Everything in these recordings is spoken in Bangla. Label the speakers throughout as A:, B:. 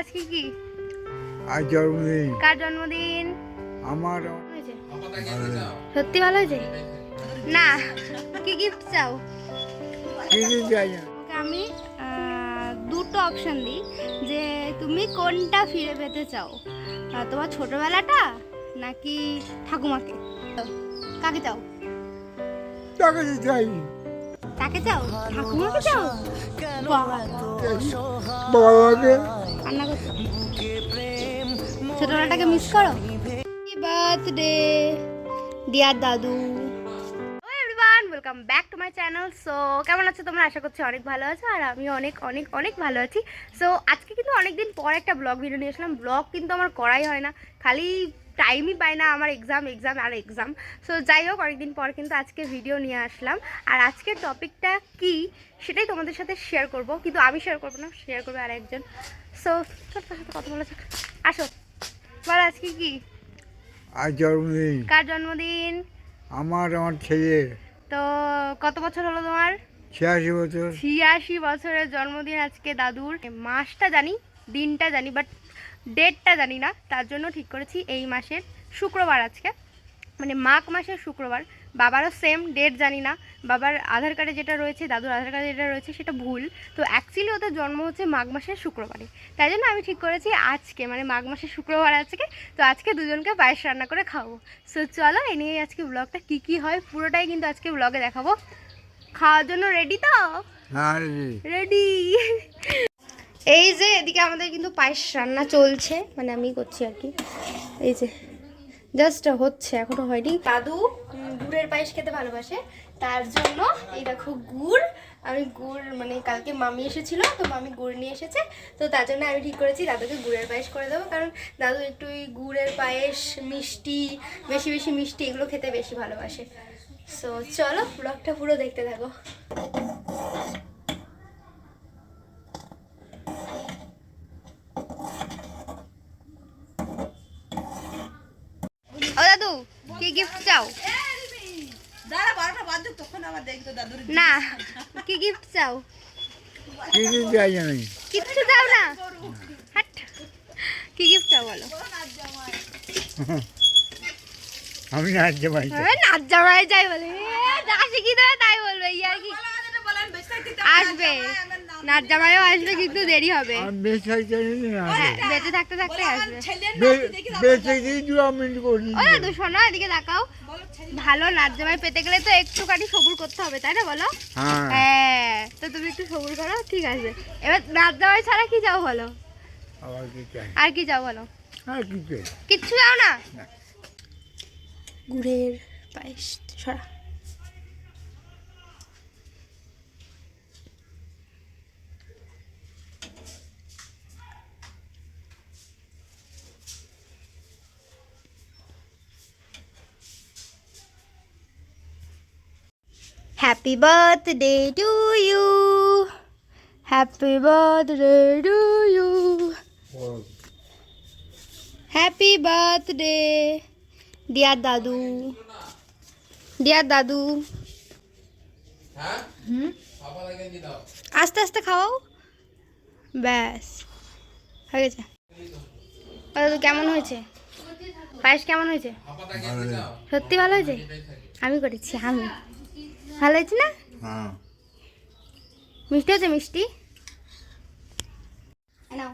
A: আজকে কি
B: আজ জন্মদিন।
A: কার জন্মদিন?
B: আমার
A: সত্যি ভালো হয়েছে? না কি গিফট চাও?
B: কিছু চাই? না
A: আমি দুটো অপশন দিই। যে তুমি কোনটা ফিরে পেতে চাও? তোমার ছোটবেলাটা নাকি ঠাকুমাকে? কাকে চাও?
B: টাকা চাই?
A: তাকে চাও? ঠাকুমাকে চাও?
B: বাবাকে?
A: কান্না করছ? ছোটবেলাটাকে মিস করো। বার্থডে ডিয়ার দাদু। Welcome back to my channel so কেমন আছো তোমরা? আশা করছি অনেক ভালো আছো আর আমি অনেক অনেক অনেক ভালো আছি। সো আজকে কিন্তু অনেকদিন পর একটা ব্লগ ভিডিও নিয়ে আসলাম ব্লগ কিন্তু আমার করাই হয় না। খালি টাইমই পাই না আমার এক্সাম এক্সাম আর এক্সাম সো যাই হোক অনেকদিন পর কিন্তু আজকে ভিডিও নিয়ে আসলাম। আর আজকের টপিকটা কি সেটাই তোমাদের সাথে শেয়ার করব। কিন্তু আমি শেয়ার করব না শেয়ার করবে আর একজন। সো তোর সাথে কথা বলা যাক। আসো। বল আজকে কি?
B: আজ জন্মদিন।
A: কার জন্মদিন?
B: আমার আমার ছেলে
A: তো কত বছর হলো তোমার?
B: ছিয়াশি বছর।
A: ছিয়াশি বছরের জন্মদিন আজকে দাদুর। মাসটা জানি দিনটা জানি বাট ডেটটা জানি না তার জন্য ঠিক করেছি এই মাসের শুক্রবার আজকে। মানে মাঘ মাসের শুক্রবার বাবারও সেম ডেট জানি না বাবার আধার কার্ডে যেটা রয়েছে দাদুর আধার কার্ডে যেটা রয়েছে সেটা ভুল। তো অ্যাকচুয়ালি ওদের জন্ম হচ্ছে মাঘ মাসের শুক্রবারে। তাই জন্য আমি ঠিক করেছি আজকে মানে মাঘ মাসের শুক্রবার আজকে তো আজকে দুজনকে পায়েস রান্না করে খাব সো চলো এ নিয়ে আজকে ব্লগটা কী কী হয় পুরোটাই কিন্তু আজকে ব্লগে দেখাবো। খাওয়ার জন্য রেডি তো?
B: হ্যাঁ
A: রেডি এই যে এদিকে আমাদের কিন্তু পায়েস রান্না চলছে মানে আমি করছি আর কি। এই যে জাস্ট হচ্ছে, এখনও হয়নি। দাদু গুড়ের পায়েস খেতে ভালোবাসে, তার জন্য এই দেখো গুড়। আমি গুড় মানে কালকে মামি এসেছিল, তো মামি গুড় নিয়ে এসেছে, তো তার জন্য আমি ঠিক করেছি, দাদুকে গুড়ের পায়েস করে দেবো, কারণ দাদু একটু ওই গুড়ের পায়েস, মিষ্টি, বেশি বেশি মিষ্টি এগুলো খেতে বেশি ভালোবাসে। সো চলো ব্লগটা পুরো দেখতে থাকো ও দাদু কি গিফট চাও? না কি গিফট চাও?
B: কিছু চাই আমি?
A: কিচ্ছু চাও না? হাট। কি গিফট চাও বলো?
B: আমি নাচ জামাই
A: নাচ জামাই যাই বলে। যা শিখি দেবে তাই বলবে? ইয়ার কি? আসবে। নাচ জামাইও আসবে কিন্তু দেরি হবে।
B: বেঁচে
A: হ্যাঁ, বেঁচে থাকতে থাকতে আসবে।
B: বেঁচে গিয়ে দু মিনিট করি
A: ও দাদু শোনো এদিকে দেখাও। ভালো নাচ জামাই পেতে গেলে তো একটুখানি সবুর করতে হবে তাই না বলো?
B: হ্যাঁ।
A: হ্যাঁ তো তুমি একটু সবুর করো ঠিক আছে। এবার নাচ জামাই ছাড়া কি যাও বলো? আর কি যাও বলো?
B: আর কি
A: কিচ্ছু যাও না?
B: না।
A: গুড়ের পায়েস সরা happy birthday to you happy birthday to you happy birthday dear দাদু ডিয়ার দাদু আস্তে আস্তে খাওয়াও ব্যাস হয়ে গেছে দাদু কেমন হয়েছে পায়েস কেমন হয়েছে সত্যি ভালো হয়েছে আমি করেছি আমি ভালো হয়েছে না?
B: হ্যাঁ।
A: মিষ্টি হয়েছে মিষ্টি? নাও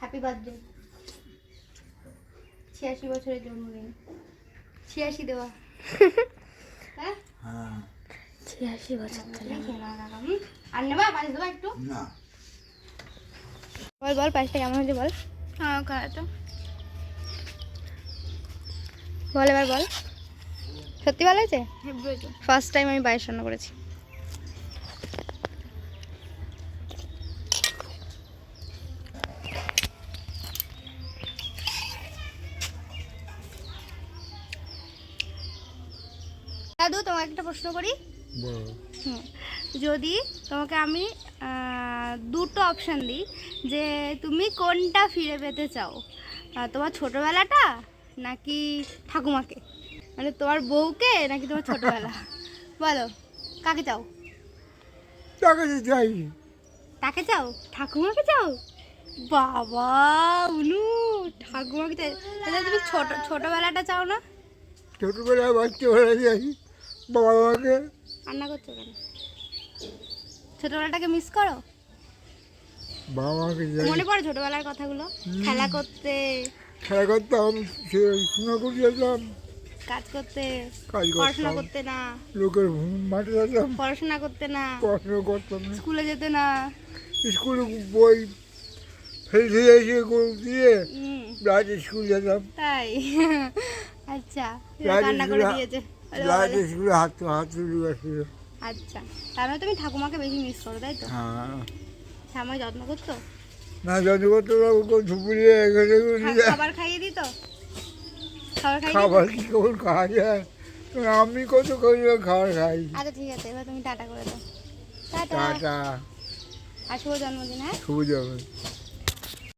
A: হ্যাপি বার্থডে ছিয়াশি বছরের জন্মদিন। ছিয়াশি দেওয়া। হ্যাঁ?
B: হ্যাঁ।
A: ছিয়াশি বছর হুম? আর নেবা পায়েস দেবা একটু?
B: না।
A: বল বল পায়েসটা কেমন হয়েছে বল? হ্যাঁ খাওয়াতো বল এবার বল। সত্যি ভালো হয়েছে? ফার্স্ট টাইম আমি পায়েস রান্না করেছি। দাদু তোমাকে একটা প্রশ্ন করি? হুম। যদি তোমাকে আমি দুটো অপশান দিই যে তুমি কোনটা ফিরে পেতে চাও? তোমার ছোটবেলাটা নাকি ঠাকুমাকে? মানে তোমার বউকে নাকি তোমার ছোটবেলা? বলো কাকে চাও?
B: টাকা তো চাই?
A: তাকে চাও? ঠাকুমাকে চাও? বাবা উলু ঠাকুমাকে চাই। তাহলে তুমি ছোট ছোটবেলাটা চাও না?
B: ছোটোবেলায় বাচ্চাবেলা যাই বাবা মাকে?
A: রান্না করছ কেন? ছোটবেলাটাকে মিস করো?
B: বাবা মাকে যাই।
A: মনে পড়ে ছোটবেলার কথাগুলো? খেলা করতে?
B: খেলা করতাম সে শুনে করে যেতাম।
A: কাজ করতে পড়াশোনা করতে না।
B: লোকের মাঠে যেতাম
A: পড়াশোনা করতে না।
B: পড়াশোনা করতাম না।
A: স্কুলে যেতে না।
B: স্কুলে বই ফেলে দিয়ে এসে দিয়ে। রাত স্কুল যেতাম।
A: তাই? আচ্ছা রান্না করে দিয়েছে।
B: রাত। স্কুলে হাত হাত তুলে
A: আচ্ছা তার মানে তুমি ঠাকুমাকে বেশি মিস করো তাই তো?
B: হ্যাঁ।
A: শ্যামাই যত্ন করতো?
B: না যত করতো ধুপুরিয়ে
A: খাবার খাইয়ে দিত? খাবার
B: খাবার কি করে খাওয়া যায়? আমি কত করে খাবার খাই?
A: আচ্ছা ঠিক আছে এবার তুমি টাটা করে দাও। টাটা।
B: টাটা।
A: আর শুভ জন্মদিন হ্যাঁ?
B: শুভ যাবে